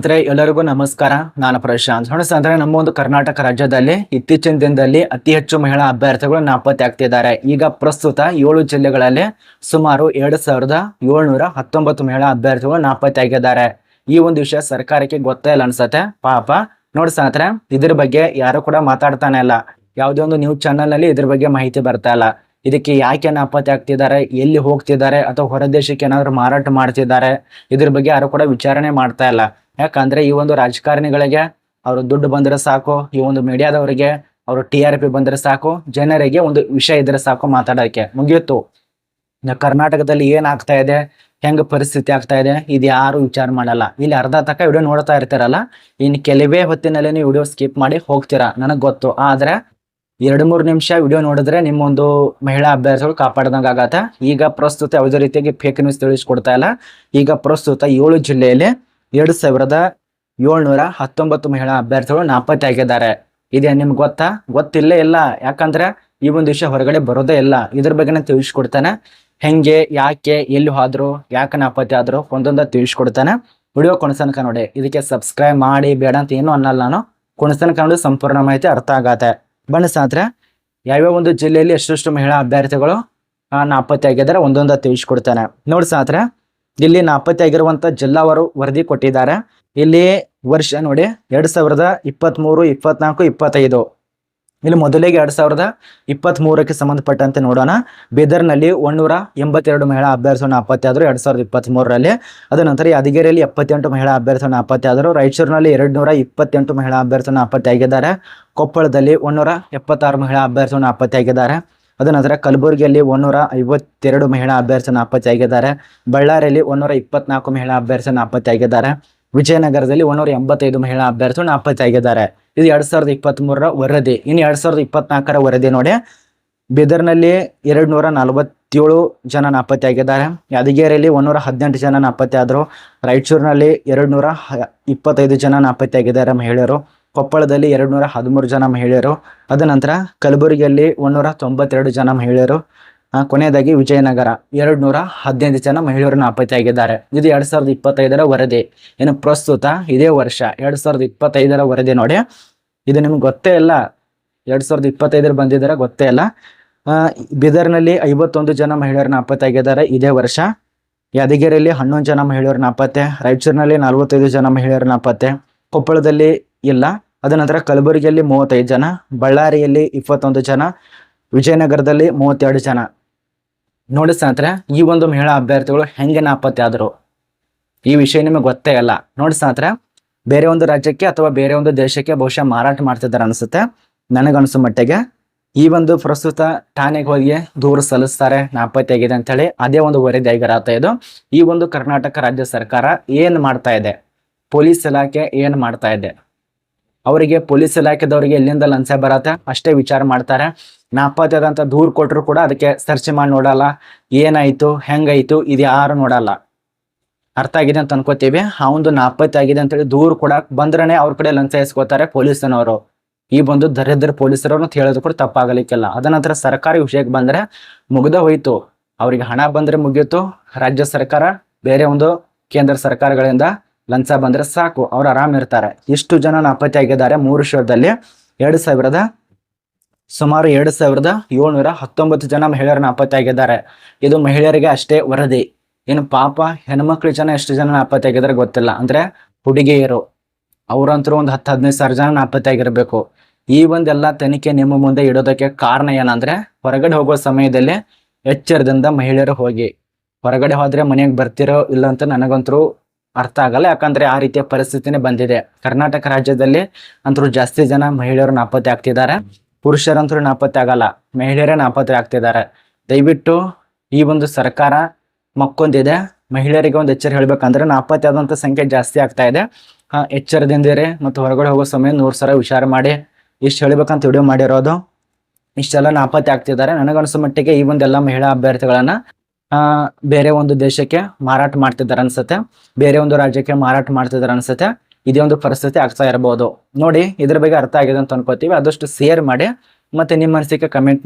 ಅಂದ್ರೆ ಎಲ್ಲರಿಗೂ ನಮಸ್ಕಾರ. ನಾನು ಪ್ರಶಾಂತ್. ಅಂದ್ರೆ ನಮ್ಮ ಒಂದು ಕರ್ನಾಟಕ ರಾಜ್ಯದಲ್ಲಿ ಇತ್ತೀಚಿನ ದಿನದಲ್ಲಿ ಅತಿ ಹೆಚ್ಚು ಮಹಿಳಾ ಅಭ್ಯರ್ಥಿಗಳು ನಾಪತ್ತೆ ಆಗ್ತಿದ್ದಾರೆ. ಈಗ ಪ್ರಸ್ತುತ ಏಳು ಜಿಲ್ಲೆಗಳಲ್ಲಿ ಸುಮಾರು ಎರಡು ಸಾವಿರದ ಏಳ್ನೂರ ಹತ್ತೊಂಬತ್ತು ಮಹಿಳಾ ಅಭ್ಯರ್ಥಿಗಳು ನಾಪತ್ತೆ ಆಗಿದ್ದಾರೆ. ಈ ಒಂದು ವಿಷಯ ಸರ್ಕಾರಕ್ಕೆ ಗೊತ್ತೇ ಇಲ್ಲ ಅನ್ಸತ್ತೆ. ಪಾಪ. ನೋಡಿ ಸ್ನೇಹಿತರೆ, ಇದ್ರ ಬಗ್ಗೆ ಯಾರು ಕೂಡ ಮಾತಾಡ್ತಾನೆ ಇಲ್ಲ. ಯಾವುದೇ ಒಂದು ನ್ಯೂಸ್ ಚಾನೆಲ್ನಲ್ಲಿ ಇದ್ರ ಬಗ್ಗೆ ಮಾಹಿತಿ ಬರ್ತಾ ಇಲ್ಲ. ಇದಕ್ಕೆ ಯಾಕೆ ನಾಪತ್ತೆ ಆಗ್ತಿದ್ದಾರೆ, ಎಲ್ಲಿ ಹೋಗ್ತಿದ್ದಾರೆ ಅಥವಾ ಹೊರದೇಶಕ್ಕೆ ಏನಾದ್ರು ಮಾರಾಟ ಮಾಡ್ತಿದ್ದಾರೆ, ಇದ್ರ ಬಗ್ಗೆ ಯಾರು ಕೂಡ ವಿಚಾರಣೆ ಮಾಡ್ತಾ ಇಲ್ಲ. ಯಾಕಂದ್ರೆ ಈ ಒಂದು ರಾಜಕಾರಣಿಗಳಿಗೆ ಅವರು ದುಡ್ಡು ಬಂದ್ರೆ ಸಾಕು, ಈ ಒಂದು ಮೀಡಿಯಾದವರಿಗೆ ಅವರು ಟಿ ಆರ್ ಪಿ ಬಂದ್ರೆ ಸಾಕು, ಜನರಿಗೆ ಒಂದು ವಿಷಯ ಇದ್ರೆ ಸಾಕು ಮಾತಾಡೋಕೆ. ಮುಗಿಯಿತು ಕರ್ನಾಟಕದಲ್ಲಿ ಏನಾಗ್ತಾ ಇದೆ? ಹೆಂಗ ಪರಿಸ್ಥಿತಿ ಆಗ್ತಾ ಇದೆ? ಇದು ಯಾರು ವಿಚಾರ ಮಾಡಲ್ಲ. ಇಲ್ಲಿ ಅರ್ಧ ತಕ್ಕ ವಿಡಿಯೋ ನೋಡ್ತಾ ಇರ್ತಾರಲ್ಲ? ಇನ್ನು ಕೆಲವೇ ಹೊತ್ತಿನಲ್ಲಿ ನೀವು ವಿಡಿಯೋ ಸ್ಕಿಪ್ ಮಾಡಿ ಹೋಗ್ತೀರಾ? ನನಗೆ ಗೊತ್ತು. ಆದ್ರೆ ಎರಡು ಮೂರು ನಿಮಿಷ ವಿಡಿಯೋ ನೋಡಿದ್ರೆ ನಿಮ್ಮೊಂದು ಮಹಿಳಾ ಅಭ್ಯರ್ಥಿಗಳು ಕಾಪಾಡ್ದಂಗೆ ಆಗತ್ತೆ. ಈಗ ಪ್ರಸ್ತುತ ಯಾವುದೇ ರೀತಿಯಾಗಿ ಫೇಕ್ ನ್ಯೂಸ್ ತಿಳಿಸ್ಕೊಡ್ತಾ ಇಲ್ಲ. ಈಗ ಪ್ರಸ್ತುತ ಏಳು ಜಿಲ್ಲೆಯಲ್ಲಿ ಎರಡು ಸಾವಿರದ ಏಳ್ನೂರ ಹತ್ತೊಂಬತ್ತು ಮಹಿಳಾ ಅಭ್ಯರ್ಥಿಗಳು ನಾಪತ್ತೆ ಆಗಿದ್ದಾರೆ ಇದೆ ನಿಮ್ಗೆ ಗೊತ್ತಾ? ಗೊತ್ತಿಲ್ಲೇ ಇಲ್ಲ. ಯಾಕಂದ್ರೆ ಈ ಒಂದು ವಿಷಯ ಹೊರಗಡೆ ಬರೋದೇ ಇಲ್ಲ. ಇದ್ರ ಬಗ್ಗೆ ತಿಳಿಸ್ಕೊಡ್ತಾನೆ. ಹೆಂಗೆ, ಯಾಕೆ, ಎಲ್ಲಿ ಹೋದ್ರು, ಯಾಕೆ ನಾಪತ್ತೆ ಆದ್ರು ಒಂದೊಂದ ತಿಳಿಸ್ಕೊಡ್ತಾನೆ. ವಿಡಿಯೋ ಕೊಣಸನಕ ನೋಡಿ. ಇದಕ್ಕೆ ಸಬ್ಸ್ಕ್ರೈಬ್ ಮಾಡಿ, ಬೇಡ ಅಂತ ಏನು ಅನ್ನಲ್ಲ ನಾನು. ಕೊಣಸನಕ ಕನ್ನಡ ಸಂಪೂರ್ಣ ಮಾಹಿತಿ ಅರ್ಥ ಆಗತ್ತೆ. ಬಣ್ಣಸಾದ್ರೆ ಯಾವ್ಯಾವ ಒಂದು ಜಿಲ್ಲೆಯಲ್ಲಿ ಎಷ್ಟೆಷ್ಟು ಮಹಿಳಾ ಅಭ್ಯರ್ಥಿಗಳು ನಾಪತ್ತೆ ಆಗಿದ್ದಾರೆ ಒಂದೊಂದ ತಿಳಿಸ್ಕೊಡ್ತಾನೆ. ನೋಡಿ ಸಾತ್ರ ಇಲ್ಲಿ ನಾಪತ್ತೆ ಆಗಿರುವಂತ ಜಿಲ್ಲಾವರು ವರದಿ ಕೊಟ್ಟಿದ್ದಾರೆ. ಇಲ್ಲಿ ವರ್ಷ ನೋಡಿ, ಎರಡ್ ಸಾವಿರದ ಇಪ್ಪತ್ತ್ ಮೂರು ಇಪ್ಪತ್ನಾಲ್ಕು, ಇಪ್ಪತ್ತೈದು. ಇಲ್ಲಿ ಮೊದಲಿಗೆ ಎರಡ್ ಸಾವಿರದ ಇಪ್ಪತ್ತ್ ಮೂರಕ್ಕೆ ಸಂಬಂಧಪಟ್ಟಂತೆ ನೋಡೋಣ. ಬೀದರ್ನಲ್ಲಿ ಒಂದೂರ ಎಂಬತ್ತೆರಡು ಮಹಿಳಾ ಅಭ್ಯರ್ಥಿಗಳು ನಾಪತ್ತೆ ಆದರು ಎರಡ್ ಸಾವಿರದ ಇಪ್ಪತ್ತ್ ಮೂರರಲ್ಲಿ ಅದ ನಂತರ ಯಾದಗಿರಿಯಲ್ಲಿ ಎಪ್ಪತ್ತೆಂಟು ಮಹಿಳಾ ಅಭ್ಯರ್ಥಿಗಳು ನಾಪತ್ತೆ ಆದರು, ರಾಯಚೂರಿನಲ್ಲಿ ಎರಡ್ ನೂರ ಇಪ್ಪತ್ತೆಂಟು ಮಹಿಳಾ ಅಭ್ಯರ್ಥಿಗಳು ನಾಪತ್ತೆ ಆಗಿದ್ದಾರೆ. ಕೊಪ್ಪಳದಲ್ಲಿ ಒಂದೂರ ಎಪ್ಪತ್ತಾರು ಮಹಿಳಾ ಅಭ್ಯರ್ಥಿಗಳು ನಾಪತ್ತೆ ಆಗಿದ್ದಾರೆ. ಅದ ನಂತರ ಕಲಬುರಗಿಯಲ್ಲಿ ಒಂದೂರ ಐವತ್ತೆರಡು ಮಹಿಳಾ ಅಭ್ಯರ್ಥಿ ನಾಪತ್ತೆ ಆಗಿದ್ದಾರೆ ಬಳ್ಳಾರಿಯಲ್ಲಿ ಒಂದೂರ ಇಪ್ಪತ್ನಾಲ್ಕು ಮಹಿಳಾ ಅಭ್ಯರ್ಥಿ ನಾಪತ್ತೆಯಾಗಿದ್ದಾರೆ ವಿಜಯನಗರದಲ್ಲಿ ಒಂದೂರ ಎಂಬತ್ತೈದು ಮಹಿಳಾ ಅಭ್ಯರ್ಥಿಗಳು ನಾಪತ್ತೆ ಆಗಿದ್ದಾರೆ ಇದು ಎರಡ್ ಸಾವಿರದ ಇಪ್ಪತ್ತ್ ಮೂರರ ವರದಿ. ಇನ್ನು ಎರಡ್ ಸಾವಿರದ ಇಪ್ಪತ್ನಾಲ್ಕರ ವರದಿ ನೋಡಿ. ಬೀದರ್ನಲ್ಲಿ ಎರಡ್ ನೂರ ನಲವತ್ತೇಳು ಜನ ನಾಪತ್ತೆ ಆಗಿದ್ದಾರೆ ಯಾದಗಿರಿಯಲ್ಲಿ ಒಂದೂರ ಹದಿನೆಂಟು ಜನ ನಾಪತ್ತೆ ಆದರು ರಾಯಚೂರಿನಲ್ಲಿ ಎರಡ್ ನೂರ ಇಪ್ಪತ್ತೈದು ಜನ ನಾಪತ್ತೆ ಆಗಿದ್ದಾರೆ ಮಹಿಳೆಯರು. ಕೊಪ್ಪಳದಲ್ಲಿ ಎರಡು ನೂರ ಹದಿಮೂರು ಜನ ಮಹಿಳೆಯರು. ಅದ ನಂತರ ಕಲಬುರಗಿಯಲ್ಲಿ ಒಂದೂರ ತೊಂಬತ್ತೆರಡು ಜನ ಮಹಿಳೆಯರು. ಕೊನೆಯದಾಗಿ ವಿಜಯನಗರ ಎರಡು ನೂರ ಹದಿನೈದು ಜನ ಮಹಿಳೆಯರು ನಾಪತ್ತೆಯಾಗಿದ್ದಾರೆ ಇದು ಎರಡ್ ಸಾವಿರದ ಇಪ್ಪತ್ತೈದರ ವರದಿ. ಏನು ಪ್ರಸ್ತುತ ಇದೇ ವರ್ಷ ಎರಡ್ ಸಾವಿರದ ಇಪ್ಪತ್ತೈದರ ವರದಿ ನೋಡಿ. ಇದು ನಿಮ್ಗೆ ಗೊತ್ತೇ ಇಲ್ಲ. ಎರಡ್ ಸಾವಿರದ ಇಪ್ಪತ್ತೈದರ ಬಂದಿದ್ದಾರೆ, ಗೊತ್ತೇ ಇಲ್ಲ. ಬೀದರ್ನಲ್ಲಿ ಐವತ್ತೊಂದು ಜನ ಮಹಿಳೆಯರು ನಾಪತ್ತೆ ಆಗಿದ್ದಾರೆ ಇದೇ ವರ್ಷ. ಯಾದಗಿರಿಯಲ್ಲಿ ಹನ್ನೊಂದು ಜನ ಮಹಿಳೆಯರು ನಾಪತ್ತೆ ರಾಯಚೂರಿನಲ್ಲಿ ನಲವತ್ತೈದು ಜನ ಮಹಿಳೆಯರು ನಾಪತ್ತೆ ಕೊಪ್ಪಳದಲ್ಲಿ ಇಲ್ಲ. ಅದ ನಂತರ ಕಲಬುರಗಿಯಲ್ಲಿ ಮೂವತ್ತೈದು ಜನ, ಬಳ್ಳಾರಿಯಲ್ಲಿ ಇಪ್ಪತ್ತೊಂದು ಜನ, ವಿಜಯನಗರದಲ್ಲಿ ಮೂವತ್ತೆರಡು ಜನ. ನೋಡಿ ಸ್ನೇಹಿತರೆ, ಈ ಒಂದು ಮಹಿಳಾ ಅಭ್ಯರ್ಥಿಗಳು ಹೆಂಗೆ ನಾಪತ್ತೆ ಆದರು ಈ ವಿಷಯ ನಿಮಗೆ ಗೊತ್ತೇ ಇಲ್ಲ ನೋಡಿ ಸ್ನೇಹಿತರೆ, ಬೇರೆ ಒಂದು ರಾಜ್ಯಕ್ಕೆ ಅಥವಾ ಬೇರೆ ಒಂದು ದೇಶಕ್ಕೆ ಬಹುಶಃ ಮಾರಾಟ ಮಾಡ್ತಿದ್ದಾರೆ ಅನಿಸುತ್ತೆ. ನನಗನ್ಸೋ ಮಟ್ಟಿಗೆ, ಈ ಒಂದು ಪ್ರಸ್ತುತ ಠಾಣೆಗೆ ಹೋಗಿ ದೂರು ಸಲ್ಲಿಸ್ತಾರೆ ನಾಪತ್ತೆ ಆಗಿದೆ ಅಂತೇಳಿ ಅದೇ ಒಂದು ವರದಿ ಆಗಿರತ್ತೆ ಇದು. ಈ ಒಂದು ಕರ್ನಾಟಕ ರಾಜ್ಯ ಸರ್ಕಾರ ಏನು ಮಾಡ್ತಾ ಇದೆ? ಪೊಲೀಸ್ ಇಲಾಖೆ ಏನು ಮಾಡ್ತಾ ಇದೆ? ಅವರಿಗೆ ಪೊಲೀಸ್ ಇಲಾಖೆದವರಿಗೆ ಎಲ್ಲಿಂದ ಲಂಚ ಬರತ್ತೆ ಅಷ್ಟೇ ವಿಚಾರ ಮಾಡ್ತಾರೆ. ನಾಪತ್ತೆ ಆದಂತ ದೂರು ಕೊಟ್ಟರು ಕೂಡ ಅದಕ್ಕೆ ಸರ್ಚ್ ಮಾಡಿ ನೋಡಲ್ಲ. ಏನಾಯ್ತು? ಹೆಂಗಾಯ್ತು? ಇದು ಯಾರು ನೋಡಲ್ಲ. ಅರ್ಥ ಆಗಿದೆ ಅಂತ ಅನ್ಕೋತೀವಿ. ಆ ಒಂದು ನಾಪತ್ತೆ ಆಗಿದೆ ಅಂತೇಳಿ ದೂರು ಕೂಡ ಬಂದ್ರೆ ಅವ್ರ ಕಡೆ ಲಂಚ ಎಸ್ಕೋತಾರೆ ಪೊಲೀಸನವರು. ಈ ಬಂದು ದರಿದ್ರ ಪೊಲೀಸರು ಅಂತ ಹೇಳೋದು ಕೂಡ ತಪ್ಪಾಗಲಿಕ್ಕಿಲ್ಲ. ಅದ ನಂತರ ಸರ್ಕಾರಿ ವಿಷಯಕ್ಕೆ ಬಂದ್ರೆ ಮುಗ್ದ ಹೋಯ್ತು. ಅವ್ರಿಗೆ ಹಣ ಬಂದ್ರೆ ಮುಗಿಯಿತು ರಾಜ್ಯ ಸರ್ಕಾರ ಬೇರೆ ಒಂದು ಕೇಂದ್ರ ಸರ್ಕಾರಗಳಿಂದ ಲಂಚ ಬಂದ್ರೆ ಸಾಕು, ಅವ್ರು ಆರಾಮ್ ಇರ್ತಾರೆ. ಇಷ್ಟು ಜನ ನಾಪತ್ತೆ ಆಗಿದ್ದಾರೆ ಮೂರು ವರ್ಷದಲ್ಲಿ ಎರಡು ಸಾವಿರದ, ಸುಮಾರು ಎರಡ್ ಸಾವಿರದ ಏಳ್ನೂರ ಹತ್ತೊಂಬತ್ತು ಜನ ಮಹಿಳೆಯರು ನಾಪತ್ತೆ ಆಗಿದ್ದಾರೆ ಇದು ಮಹಿಳೆಯರಿಗೆ ಅಷ್ಟೇ ವರದಿ. ಏನು ಪಾಪ, ಹೆಣ್ಮಕ್ಳು ಜನ ಎಷ್ಟು ಜನ ನಾಪತ್ತೆ ಆಗಿದ್ದಾರೆ ಗೊತ್ತಿಲ್ಲ. ಅಂದ್ರೆ ಹುಡುಗಿಯರು ಅವ್ರಂತರೂ ಒಂದು ಹತ್ತು, ಹದಿನೈದು ಸಾವಿರ ಜನ ನಾಪತ್ತೆ ಆಗಿರಬೇಕು ಈ ಒಂದೆಲ್ಲ ತನಿಖೆ ನಿಮ್ಮ ಮುಂದೆ ಇಡೋದಕ್ಕೆ ಕಾರಣ ಏನಂದ್ರೆ, ಹೊರಗಡೆ ಹೋಗೋ ಸಮಯದಲ್ಲಿ ಎಚ್ಚರದಿಂದ ಮಹಿಳೆಯರು ಹೋಗಿ. ಹೊರಗಡೆ ಹೋದ್ರೆ ಮನೆಗೆ ಬರ್ತಿರೋ ಇಲ್ಲ ಅಂತ ನನಗಂತರೂ ಅರ್ಥ ಆಗಲ್ಲ. ಯಾಕಂದ್ರೆ ಆ ರೀತಿಯ ಪರಿಸ್ಥಿತಿನೇ ಬಂದಿದೆ. ಕರ್ನಾಟಕ ರಾಜ್ಯದಲ್ಲಿ ಅಂತರೂ ಜಾಸ್ತಿ ಜನ ಮಹಿಳೆಯರು ನಾಪತ್ತೆ ಆಗ್ತಿದ್ದಾರೆ. ಪುರುಷರಂತರೂ ನಾಪತ್ತೆ ಆಗಲ್ಲ. ಮಹಿಳೆಯರೇ ನಾಪತ್ತೆ ಆಗ್ತಿದ್ದಾರೆ. ದಯವಿಟ್ಟು ಈ ಒಂದು ಸರ್ಕಾರ ಮಕ್ಕೊಂದಿದೆ. ಮಹಿಳೆಯರಿಗೆ ಒಂದು ಎಚ್ಚರ ಹೇಳ್ಬೇಕಂದ್ರೆ ನಾಪತ್ತೆ ಆದಂತ ಸಂಖ್ಯೆ ಜಾಸ್ತಿ ಆಗ್ತಾ ಇದೆ. ಎಚ್ಚರದಿಂದಿರಿ ಮತ್ತು ಹೊರಗಡೆ ಹೋಗೋ ಸಮಯ ನೂರು ಸಲ ವಿಚಾರ ಮಾಡಿ. ಇಷ್ಟು ಹೇಳ್ಬೇಕಂತ ವಿಡಿಯೋ ಮಾಡಿರೋದು. ಇಷ್ಟೆಲ್ಲ ನಾಪತ್ತೆ ಆಗ್ತಿದ್ದಾರೆ. ನನಗನ್ಸೋ ಮಟ್ಟಿಗೆ ಈ ಒಂದೆಲ್ಲ ಮಹಿಳಾ ಅಭ್ಯರ್ಥಿಗಳನ್ನ ಬೇರೆ ಒಂದು ದೇಶಕ್ಕೆ ಮಾರಾಟ ಮಾಡ್ತಿದ್ದಾರೆ ಅನ್ಸುತ್ತೆ. ಬೇರೆ ಒಂದು ರಾಜ್ಯಕ್ಕೆ ಮಾರಾಟ ಮಾಡ್ತಿದ್ದಾರೆ ಅನ್ಸುತ್ತೆ. ಇದೇ ಒಂದು ಪರಿಸ್ಥಿತಿ ಆಗ್ತಾ ಇರಬಹುದು ನೋಡಿ, ಇದ್ರ ಬಗ್ಗೆ ಅರ್ಥ ಆಗಿದೆ ಅಂತ ಅನ್ಕೋತೀವಿ. ಆದಷ್ಟು ಶೇರ್ ಮಾಡಿ, ಮತ್ತೆ ನಿಮ್ಮ ಅನಿಸಿಕೆ ಕಮೆಂಟ್